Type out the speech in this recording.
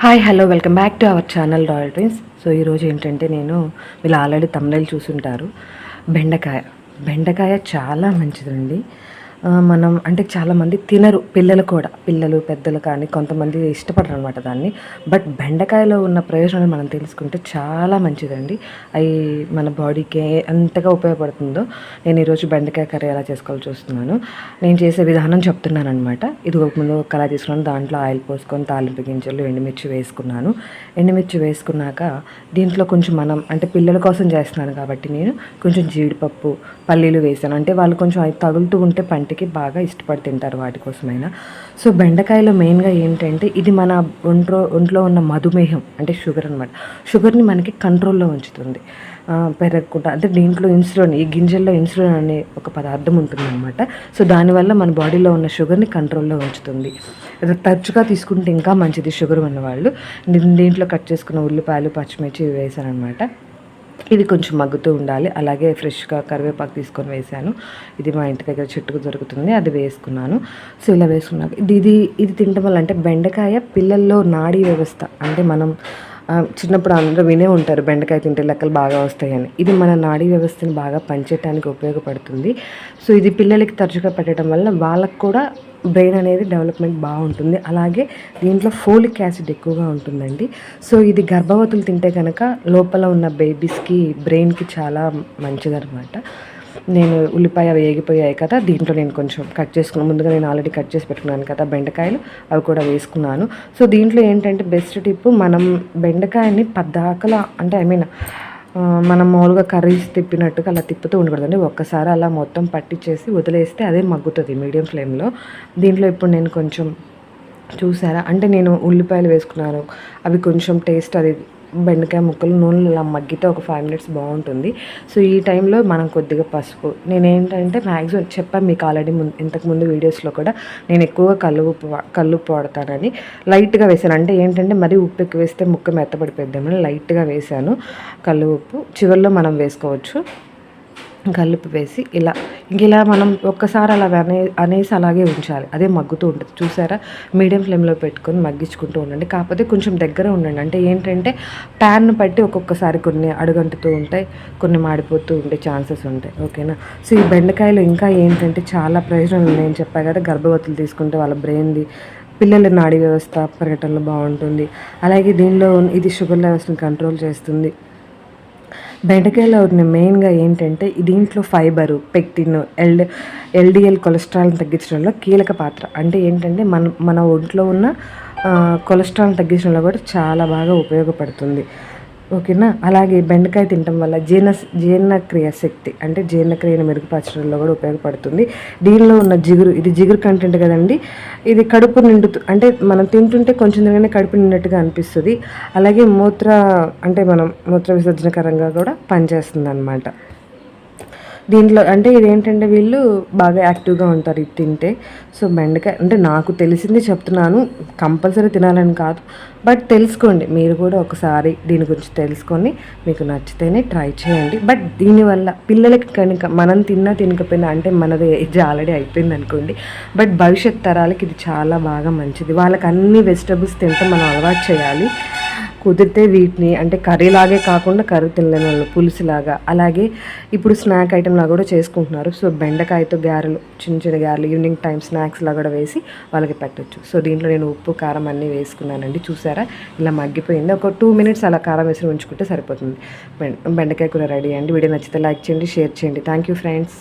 Hi hello welcome back to our channel royal twins so ఈరోజు ఏంటంటే నేను వీళ్ళు ఆల్రెడీ తమిళలు చూసుంటారు. బెండకాయ. బెండకాయ చాలా మంచిదండి. మనం అంటే చాలామంది తినరు పిల్లలు కూడా. పిల్లలు పెద్దలు కానీ కొంతమంది ఇష్టపడరు అనమాట దాన్ని. బట్ బెండకాయలో ఉన్న ప్రయోజనాలు మనం తెలుసుకుంటే చాలా మంచిదండి. అవి మన బాడీకి ఎంతగా ఉపయోగపడుతుందో నేను ఈరోజు బెండకాయ కర్రీ ఎలా చేసుకోవాలో చూస్తున్నాను. నేను చేసే విధానం చెప్తున్నాను అనమాట ఇది ఒక ముందు ఒక తీసుకున్నాను. దాంట్లో ఆయిల్ పోసుకొని తాలింపు గింజలు ఎండుమిర్చి వేసుకున్నాను. ఎండుమిర్చి వేసుకున్నాక దీంట్లో కొంచెం మనం అంటే పిల్లల కోసం చేస్తున్నాను కాబట్టి నేను కొంచెం జీడిపప్పు పల్లీలు వేసాను. అంటే వాళ్ళు కొంచెం అవి తగులుతూ ఉంటే పంటికి బాగా ఇష్టపడి తింటారు వాటి కోసమైనా. సో బెండకాయలో మెయిన్గా ఏంటంటే ఇది మన ఒంట్లో ఒంట్లో ఉన్న మధుమేహం అంటే షుగర్ అనమాట షుగర్ని మనకి కంట్రోల్లో ఉంచుతుంది. పెరగకుండా అంటే దీంట్లో ఇన్సులిన్ ఈ గింజల్లో ఇన్సులిన్ అనే ఒక పదార్థం ఉంటుందన్నమాట. సో దానివల్ల మన బాడీలో ఉన్న షుగర్ని కంట్రోల్లో ఉంచుతుంది. తరచుగా తీసుకుంటే ఇంకా మంచిది షుగర్ ఉన్నవాళ్ళు. దీంట్లో కట్ చేసుకున్న ఉల్లిపాయలు పచ్చిమిర్చి ఇవి వేసానమాట ఇది కొంచెం మగ్గుతూ ఉండాలి. అలాగే ఫ్రెష్గా కరివేపాకు తీసుకొని వేసాను ఇది మా ఇంటి దగ్గర చెట్టుకు దొరుకుతుంది. అది వేసుకున్నాను. సో ఇలా వేసుకున్నాక ఇది ఇది ఇది తినడం వల్ల అంటే బెండకాయ పిల్లల్లో నాడీ వ్యవస్థ. అంటే మనం చిన్నప్పుడు అందరూ వినే ఉంటారు బెండకాయ తింటే లెక్కలు బాగా వస్తాయని. ఇది మన నాడీ వ్యవస్థని బాగా పనిచేయడానికి ఉపయోగపడుతుంది. సో ఇది పిల్లలకి తరచుగా పెట్టడం వల్ల వాళ్ళకు కూడా బ్రెయిన్ అనేది డెవలప్మెంట్ బాగుంటుంది. అలాగే దీంట్లో ఫోలిక్ యాసిడ్ ఎక్కువగా ఉంటుందండి. సో ఇది గర్భవతులు తింటే కనుక లోపల ఉన్న బేబీస్కి బ్రెయిన్కి చాలా మంచిదన్నమాట. నేను ఉల్లిపాయ అవి వేగిపోయాయి కదా దీంట్లో నేను కొంచెం కట్ చేసుకున్నాను ముందుగా నేను ఆల్రెడీ కట్ చేసి పెట్టుకున్నాను కదా బెండకాయలు అవి కూడా వేసుకున్నాను. సో దీంట్లో ఏంటంటే బెస్ట్ టిప్ మనం బెండకాయని పద్దాకలా అంటే ఐ మీన్ మనం మామూలుగా కర్రీస్ తిప్పినట్టుగా అలా తిప్పుతూ ఉండకూడదండి. ఒక్కసారి అలా మొత్తం పట్టించేసి వదిలేస్తే అదే మగ్గుతుంది మీడియం ఫ్లేమ్లో దీంట్లో ఇప్పుడు నేను కొంచెం చూసారా? అంటే నేను ఉల్లిపాయలు వేసుకున్నాను. అవి కొంచెం టేస్ట్ అది బెండకాయ ముక్కలు నూనెలు ఇలా మగ్గితే ఒక ఫైవ్ మినిట్స్ బాగుంటుంది. సో ఈ టైంలో మనం కొద్దిగా పసుపు. నేను ఏంటంటే మ్యాక్సిమం చెప్పాను మీకు ఆల్రెడీ ముందు ఇంతకుముందు వీడియోస్లో కూడా నేను ఎక్కువగా కల్లు ఉప్పు వా- ఉప్పు వాడతానని. లైట్గా వేసాను. అంటే ఏంటంటే మరీ ఉప్పు ఎక్కువ వేస్తే ముక్క మెత్తపడిపోద్దామని లైట్గా వేసాను. కళ్ళు ఉప్పు. చివరిలో మనం వేసుకోవచ్చు. కలుపు వేసి ఇలా ఇంక ఇలా మనం ఒక్కసారి అలా అనే అనేసి అలాగే ఉంచాలి. అదే మగ్గుతూ ఉంటుంది. చూసారా? మీడియం ఫ్లేమ్లో పెట్టుకొని మగ్గించుకుంటూ ఉండండి. కాకపోతే కొంచెం దగ్గర ఉండండి. అంటే ఏంటంటే ప్యాన్ పట్టి ఒక్కొక్కసారి కొన్ని అడుగంటుతూ ఉంటాయి కొన్ని మాడిపోతూ ఉండే ఛాన్సెస్ ఉంటాయి. ఓకేనా? సో ఈ బెండకాయలు ఇంకా ఏంటంటే చాలా ప్రయోజనాలు ఉన్నాయని చెప్పా కదా గర్భవతులు తీసుకుంటే వాళ్ళ బ్రెయిన్ది పిల్లల నాడీ వ్యవస్థ పెరగటంలో బాగుంటుంది. అలాగే దీనిలో ఇది షుగర్ లెవెల్స్ని కంట్రోల్ చేస్తుంది. బెండకాయలో ఉన్న మెయిన్గా ఏంటంటే దీంట్లో ఫైబరు పెక్టిన్ ఎల్డ్ ఎల్డిఎల్ కొలెస్ట్రాల్ని తగ్గించడంలో కీలక పాత్ర. అంటే ఏంటంటే మన మన ఒంట్లో ఉన్న కొలెస్ట్రాల్ని తగ్గించడంలో కూడా చాలా బాగా ఉపయోగపడుతుంది. ఓకేనా? అలాగే బెండకాయ తినటం వల్ల జీర్ణ జీర్ణక్రియ శక్తి అంటే జీర్ణక్రియను మెరుగుపరచడంలో కూడా ఉపయోగపడుతుంది. దీనిలో ఉన్న జిగురు ఇది జిగురు కంటెంట్ కదండి. ఇది కడుపు నిండుతూ అంటే మనం తింటుంటే కొంచెం తినగానే కడుపు నిండినట్టుగా అనిపిస్తుంది. అలాగే మూత్ర అంటే మనం మూత్ర విసర్జనకరంగా కూడా పనిచేస్తుంది అనమాట దీంట్లో అంటే ఇదేంటంటే వీళ్ళు బాగా యాక్టివ్గా ఉంటారు ఇది తింటే. సో బెండకాయ అంటే నాకు తెలిసింది చెప్తున్నాను కంపల్సరీ తినాలని కాదు. బట్ తెలుసుకోండి మీరు కూడా ఒకసారి దీని గురించి తెలుసుకొని మీకు నచ్చితేనే ట్రై చేయండి. బట్ దీనివల్ల పిల్లలకి కనుక మనం తిన్నా తినకపోయినా అంటే మనది ఏజ్ ఆల్రెడీ అయిపోయింది అనుకోండి బట్ భవిష్యత్ తరాలకి ఇది చాలా బాగా మంచిది. వాళ్ళకి అన్ని వెజిటబుల్స్ తింటే మనం అలవాటు చేయాలి. కుదిరితే వీటిని అంటే కర్రీ లాగే కాకుండా కర్రీ తినలేని వాళ్ళు పులుసులాగా. అలాగే ఇప్పుడు స్నాక్ ఐటెం లాగా కూడా చేసుకుంటున్నారు. సో బెండకాయతో గారెలు చిన్న చిన్న గారెలు ఈవినింగ్ టైం స్నాక్స్ లాగా కూడా వేసి వాళ్ళకి పెట్టొచ్చు. సో దీంట్లో నేను ఉప్పు కారం అన్నీ వేసుకున్నానండి. చూసారా? ఇలా మగ్గిపోయింది. ఒక టూ మినిట్స్ అలా కారం వేసి ఉంచుకుంటే సరిపోతుంది. బెండకాయ కూర రెడీ అండి. వీడియో నచ్చితే లైక్ చేయండి షేర్ చేయండి. Thank you friends.